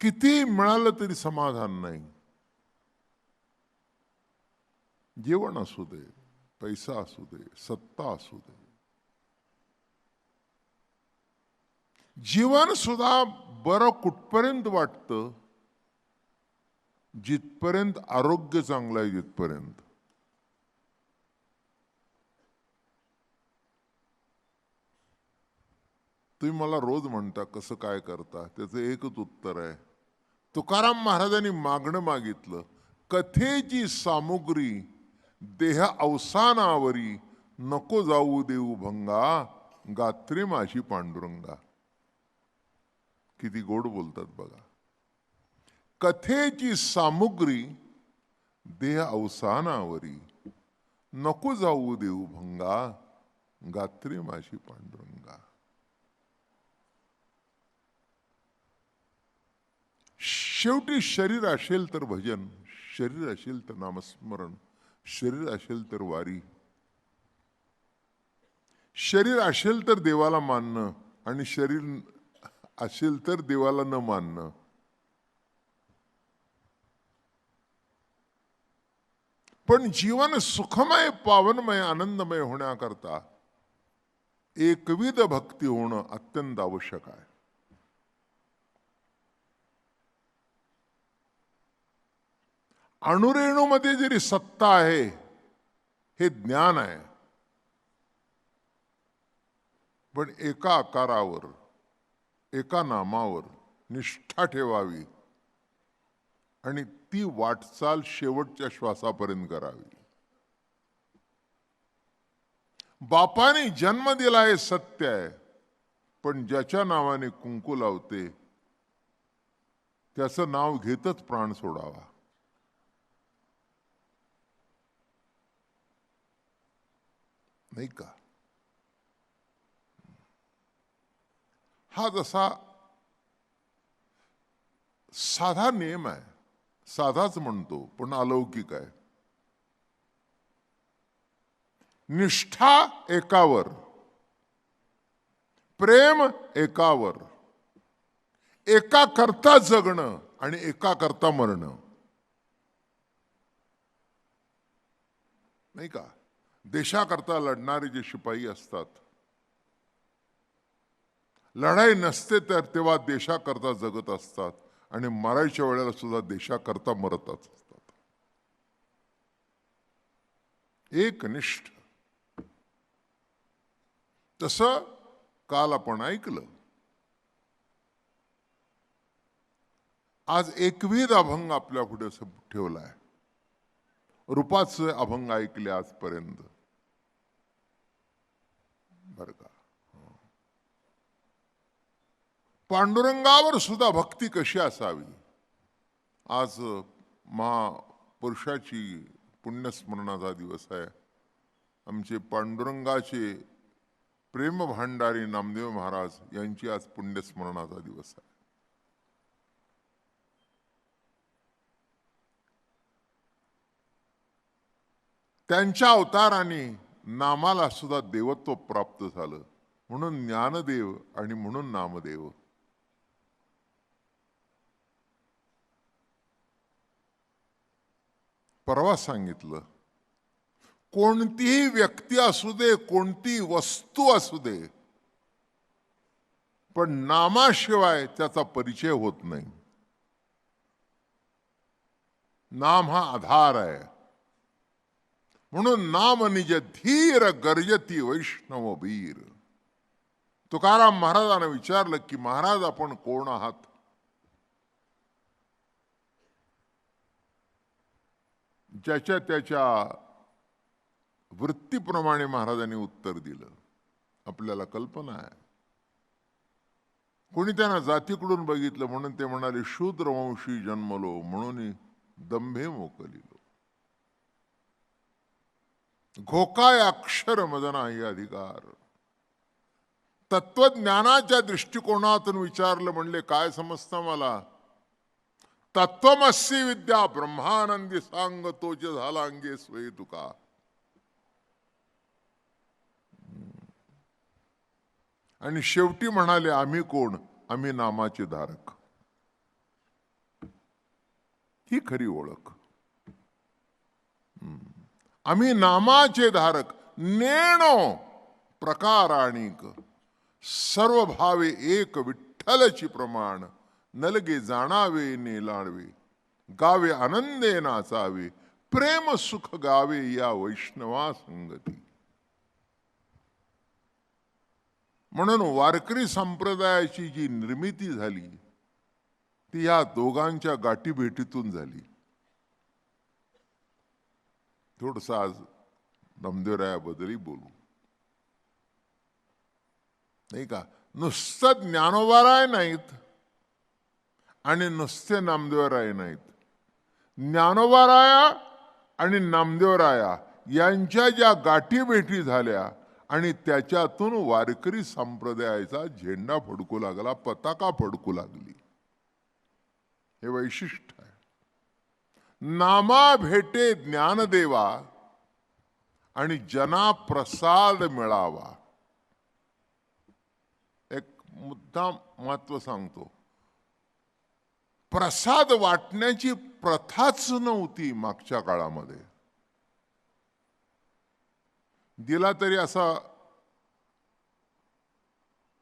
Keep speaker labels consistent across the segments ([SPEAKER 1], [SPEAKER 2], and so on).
[SPEAKER 1] किती मिळालं तरी समाधान नाही. जेवण असू दे पैसा असू दे सत्ता असू दे. जीवन सुद्धा बरं कुठपर्यंत वाटतं? जिथपर्यंत आरोग्य चांगलं आहे जिथपर्यंत तुम्ही मला रोज म्हणता कसं काय करता? त्याचं एकच उत्तर आहे. तुकाराम महाराजांनी मागणं मागितलं कथेची सामुग्री देह अवसानावरी नको जाऊ देऊ भंगा गात्रे माझी पांडुरंगा. किती गोड बोलतात बघा. कथेची सामुग्री देह अवसानावरी नको जाऊ देऊ भंगा गात्रे माझी पांडुरंगा. शेवटी शरीर असेल तर भजन शरीर असेल तर नामस्मरण शरीर असेल तर वारी. शरीर असेल तर देवाला मानणं आणि शरीर असेल तर देवाला न मानणं. पण जीवन सुखमय पावनमय आनंदमय होण्याकरता एकविध भक्ती होणं अत्यंत आवश्यक आहे. अणुरेणूमध्ये जरी सत्ता आहे हे ज्ञान आहे. पण एका आकारावर एका नामावर निष्ठा ठेवावी आणि ती वाटचाल शेवटच्या श्वासापर्यंत करावी. बापाने जन्म दिला हे सत्य आहे पण ज्याच्या नावाने कुंकू लावते त्याचं नाव घेतच प्राण सोडावा नाही का हा जसा साधा नियम आहे साधाच म्हणतो पण अलौकिक आहे निष्ठा एकावर प्रेम एकावर एका करता जगणं आणि एका करता मरणं नाही का देशाकरता लढणारे जे शिपाई असतात लढाई नसते तर तेव्हा देशाकरता जगत असतात आणि मरायच्या वेळेला सुद्धा देशाकरता मरतच असतात. एकनिष्ठ तसं काल आपण ऐकलं. आज एकविध अभंग आपल्या पुढे ठेवलाय. रूपाचे अभंग ऐकले आजपर्यंत. बरं का पांडुरंगावर सुद्धा भक्ती कशी असावी? आज महापुरुषाची पुण्यस्मरणाचा दिवस आहे. आमचे पांडुरंगाचे प्रेम भांडारी नामदेव महाराज यांची आज पुण्यस्मरणाचा दिवस आहे. त्यांच्या अवताराने नामाला सुद्धा देवत्व प्राप्त झालं. म्हणून ज्ञानदेव आणि म्हणून नामदेव. परवा सांगितलं कोणतीही व्यक्ती असू दे कोणती वस्तू असू दे पण नामाशिवाय त्याचा परिचय होत नाही. नाम हा आधार आहे. म्हणून नाम निज धीर गर्जती वैष्णव वीर. तुकाराम महाराजांना विचारलं की महाराज आपण कोण आहात? ज्याच्या त्याच्या वृत्तीप्रमाणे महाराजांनी उत्तर दिलं. आपल्याला कल्पना आहे. कोणी त्यांना जातीकडून बघितलं म्हणून ते म्हणाले शूद्रवंशी जन्मलो म्हणून दंभे मोकलिलो. घोकाय अक्षर मदनाही अधिकार. तत्वज्ञानाच्या दृष्टिकोनातून विचारलं म्हणले काय समजतं मला? तत्वमस्सी विद्या ब्रह्मानंदी सांग तोच झाला अंगे स्वय तुका. आणि शेवटी म्हणाले आम्ही कोण? आम्ही नामाचे धारक. ही खरी ओळख. हम्म. आम्ही नामाचे धारक नेणो प्रकाराणिक सर्व भावे एक विठ्ठलची प्रमाण नलगे जाणावे नेलाळवे गावे आनंदे नाचावे प्रेम सुख गावे या वैष्णवा संगती. म्हणून वारकरी संप्रदायाची जी निर्मिती झाली ती या दोघांच्या गाठीभेटीतून झाली. थोडस आज नामदेवरायाबद्दलही बोलू. नाही का? नुसतं ज्ञानोबाराय नाहीत आणि नुसते नामदेवराय नाहीत. ज्ञानोबाराया आणि नामदेवराया यांच्या ज्या गाठीभेटी झाल्या आणि त्याच्यातून वारकरी संप्रदायाचा झेंडा फडकू लागला पताका फडकू लागली. हे वैशिष्ट्य. नामा भेटे ज्ञानदेवा आणि जना प्रसाद मिळावा. एक मुद्दा महत्त्व सांगतो. प्रसाद वाटण्याची प्रथाच नव्हती मागच्या काळामध्ये. दिला तरी असा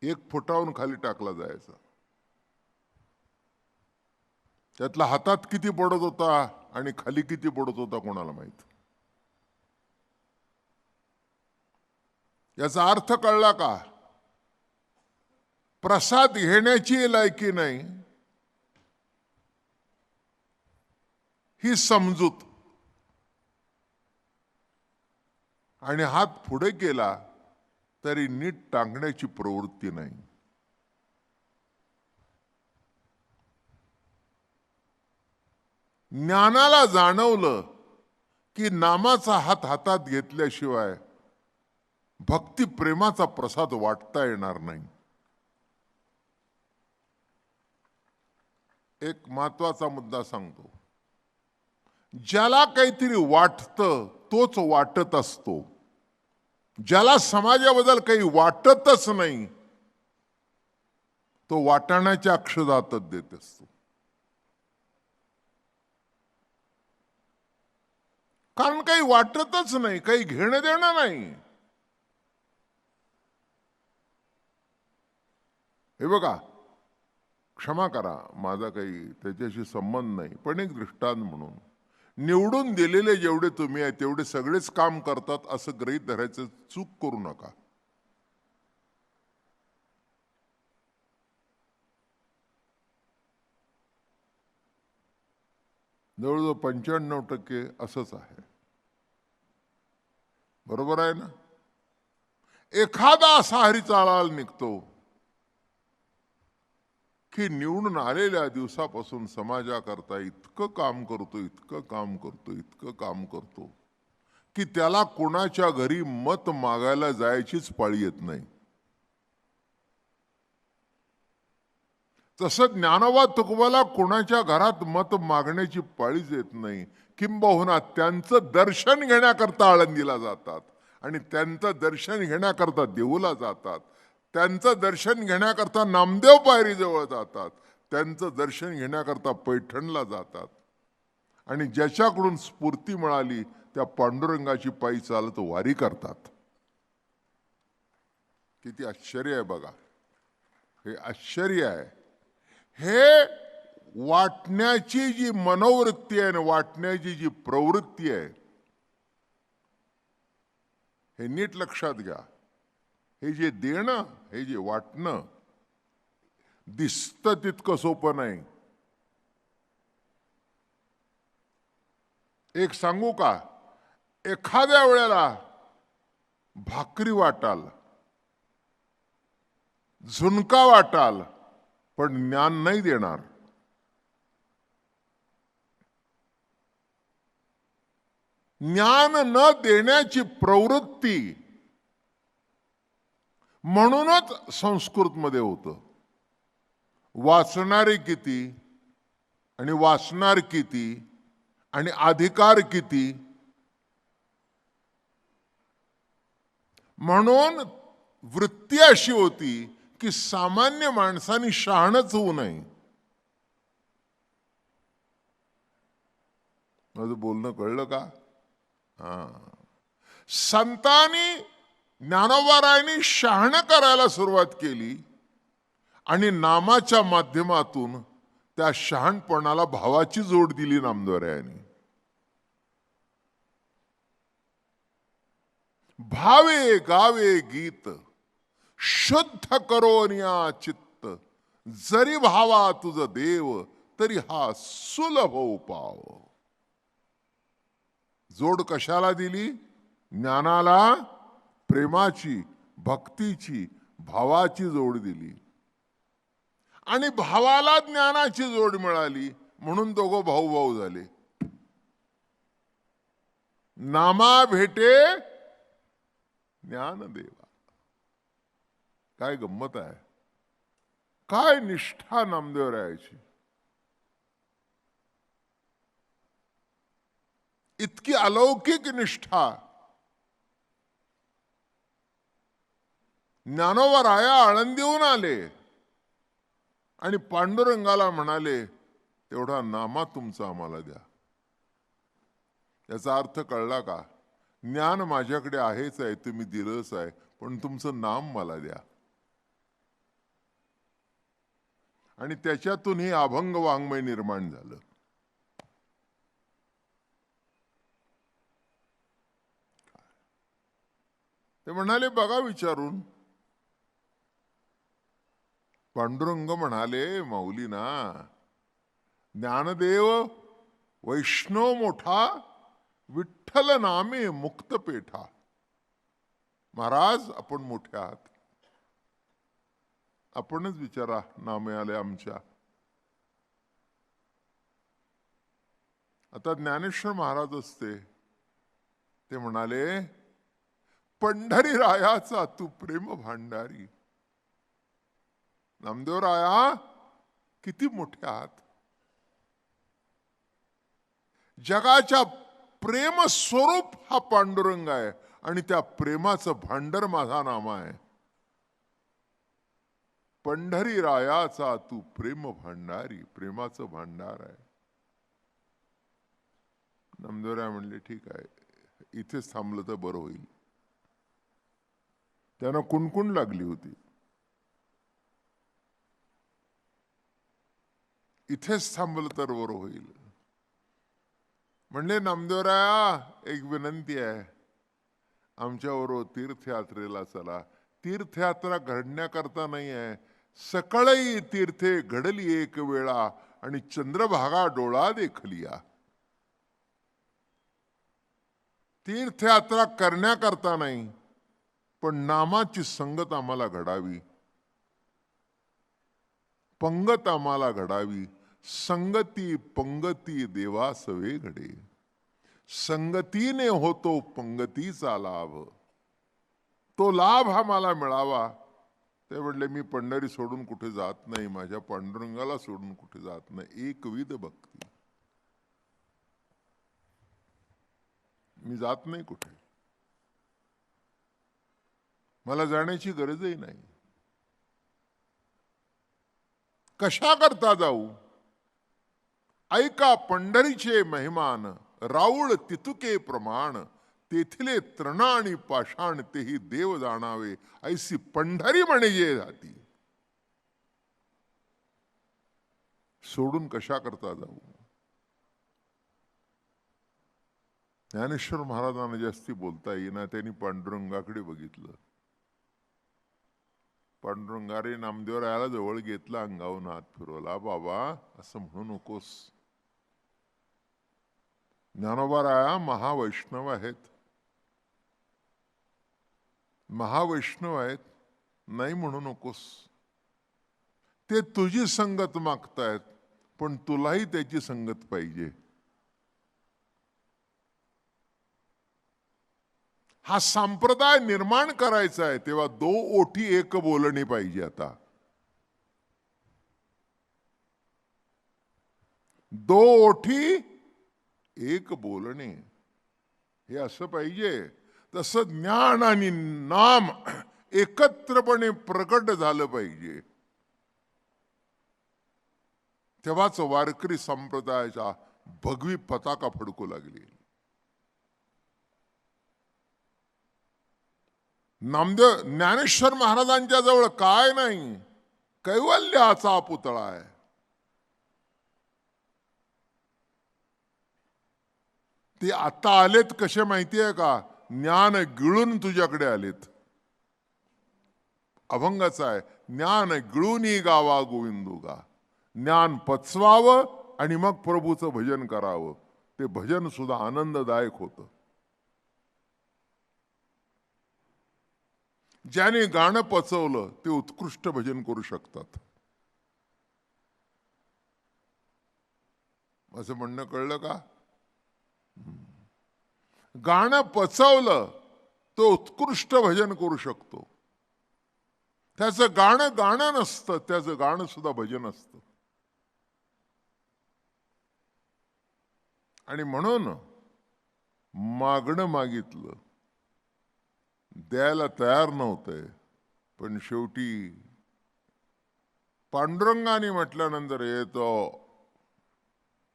[SPEAKER 1] एक फुटावून खाली टाकला जायचा. त्यातला हातात किती पडत होता? आणि खाली किती पडत होता कोणाला माहीत? याचा अर्थ कळला का? प्रसाद घेण्याची लायकी नाही. ही समजूत. आणि हात पुढे केला तरी नीट टांगण्याची प्रवृत्ती नाही. ज्ञानाला जाणवलं की नामाचा हात हातात घेतल्याशिवाय भक्ती प्रेमाचा प्रसाद वाटता येणार नाही. एक महत्त्वाचा मुद्दा सांगतो. ज्याला काहीतरी वाटतं तोच वाटत असतो. ज्याला समाजाबद्दल काही वाटतच नाही तो वाटाण्याच्या अक्षदातच देत असतो. कारण काही वाटतच नाही काही घेणं देणं नाही. हे बघा क्षमा करा माझा काही त्याच्याशी संबंध नाही पण एक दृष्टांत म्हणून. निवडून दिलेले जेवढे तुम्ही आहे तेवढे सगळेच काम करतात असं गृहीत धरायचं चूक करू नका. जवळजवळ पंच्याण्णव टक्के असंच आहे. बरोबर आहे ना? एखादा असा हरी चाळाल निघतो की निवडून आलेल्या दिवसापासून समाजाकरता इतकं काम करतो इतकं काम करतो इतकं काम करतो की त्याला कोणाच्या घरी मत मागायला जायचीच पाळी येत नाही. तसं ज्ञानोबा तुकोबाला कोणाच्या घरात मत मागण्याची पाळीच येत नाही. किंबहुना त्यांचं दर्शन घेण्याकरता आळंदीला जातात आणि त्यांचं दर्शन घेण्याकरता देऊला जातात. त्यांचं दर्शन घेण्याकरता नामदेव पायरीजवळ जातात. त्यांचं दर्शन घेण्याकरता पैठणला जातात. आणि ज्याच्याकडून स्फूर्ती मिळाली त्या पांडुरंगाची पायी चालत वारी करतात. किती आश्चर्य आहे बघा. हे आश्चर्य आहे. हे वाटण्याची जी मनोवृत्ती आहे आणि वाटण्याची जी प्रवृत्ती आहे हे नीट लक्षात घ्या. हे जे देणं हे जे वाटणं दिसतं तितकं सोपं नाही. एक सांगू का? एखाद्या वेळेला भाकरी वाटाल झुणका वाटाल पण ज्ञान नाही देणार. ज्ञान न देण्याची प्रवृत्ती. म्हणूनच संस्कृतमध्ये होतं. वाचणारे किती आणि वाचणार किती आणि अधिकार किती? म्हणून वृत्ती अशी होती की सामान्य माणसाने शहाणच होऊ नये. माझं बोलणं कळलं का? संतांनी ज्ञानोबारायांनी शहाणं करायला सुरुवात केली आणि नामाच्या माध्यमातून त्या शहाणपणाला भावाची जोड दिली नामद्वारायांनी भावे गावे गीत शुद्ध करोनिया चित्त जरी भावा तुझ देव तरी हा सुलभ उपाव. जोड कशाला दिली? ज्ञानाला प्रेमाची भक्तीची भावाची जोड दिली. आणि भावाला ज्ञानाची जोड मिळाली म्हणून दोघं भाऊ भाऊ झाले. नामा भेटे ज्ञानदेवा काय गंमत आहे. काय निष्ठा नामदेवरायाची. इतकी अलौकिक निष्ठा. ज्ञानोबा राया आळंदीहून आले. आणि पांडुरंगाला म्हणाले तेवढा नामा तुमचा आम्हाला द्या. याचा अर्थ कळला का? ज्ञान माझ्याकडे आहेच आहे तुम्ही दिलंच आहे पण तुमचं नाम मला द्या. आणि त्याच्यातून हे अभंग वाङ्मय निर्माण झालं. ते म्हणाले बघा विचारून. पांडुरंग म्हणाले माऊलीना ज्ञानदेव वैष्णव मोठा विठ्ठल नामे मुक्त पेठा. महाराज आपण मोठे आहात. आपणच विचारा नामे आले आमच्या. आता ज्ञानेश्वर महाराज असते. ते म्हणाले पंढरी रायाचा तू प्रेम भांडारी. नामदेव राया किती मोठे आहात. जगाच्या प्रेम स्वरूप हा पांडुरंग आहे आणि त्या प्रेमाचं भांडर माझा नाम आहे. पंढरी रायाचा तू प्रेम भांडारी प्रेमाचं भांडार आहे. नामदेवराय म्हणले ठीक आहे इथेच थांबलं तर बरं होईल. त्यांना कुणकुण लागली होती. इथेच थांबलं तर बरं होईल. म्हणले नामदेवराया एक विनंती आहे. आमच्याबरोबर तीर्थयात्रेला चला. तीर्थयात्रा घडण्याकरता नाही आहे. सकाळी तीर्थे घडली एक वेळा आणि चंद्रभागा डोळा देखलिया तीर्थयात्रा करण्याकरता नाही. पण नामाची संगत आम्हाला घडावी. पंगत आम्हाला घडावी. संगती पंगती देवासवे घडे. संगतीने होतो पंगतीचा लाभ. तो लाभ आम्हाला मिळावा. ते म्हणले मी पंढरी सोडून कुठे जात नाही. माझ्या पांडुरंगाला सोडून कुठे जात नाही. एकविध भक्ती. मी जात नाही कुठे. मला जाण्याची गरजही नाही. कशा करता जाऊ? ऐका पंढरीचे मेहमान राऊळ तितुके प्रमाण तेथिले तृण आणि पाषाण तेही देव जाणावे ऐसी पंढरी म्हणजे जाती. सोडून कशा करता जाऊ? ज्ञानेश्वर महाराजांना जास्ती बोलता येईना त्यांनी पांडुरंगाकडे बघितलं. पांडुरंगारे नामदेवरायाला जवळ घेतला अंगावून हात फिरवला. बाबा असं म्हणू नकोस. ज्ञानोबाराया महावैष्णव आहेत. महावैष्णव आहेत. नाही म्हणू नकोस. ते तुझी संगत मागतायत पण तुलाही त्याची संगत पाहिजे. हा संप्रदाय निर्माण करायचा आहे तेव्हा दो ओठी एक बोलणी पाहिजे आता. दो ओठी एक बोलणे. हे असं पाहिजे. तसं ज्ञान आणि नाम एकत्रपणे प्रकट झालं पाहिजे. तेव्हाच वारकरी संप्रदायाचा भगवी पताका फडकू लागली. नामदेव ज्ञानेश्वर महाराजांच्या जवळ काय नाही? कैवल्याचा पुतळा आहे. ते आता आलेत कसे माहितीये का? ज्ञान गिळून तुझ्याकडे आलेत. अभंगच आहे. ज्ञान गिळूनही गावा गोविंदुगा. ज्ञान पचवावं आणि मग प्रभूचं भजन करावं. ते भजन सुद्धा आनंददायक होतं. ज्याने गाणं पचवलं ते उत्कृष्ट भजन करू शकतात. असं म्हणणं कळलं का? गाणं पचवलं तो उत्कृष्ट भजन करू शकतो. त्याचं गाणं गाणं नसतं त्याचं गाणं सुद्धा भजन असतं. आणि म्हणून मागणं मागितलं. द्यायला तयार नव्हते. पण शेवटी पांडुरंगाने म्हटल्यानंतर येतो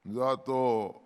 [SPEAKER 1] जातो.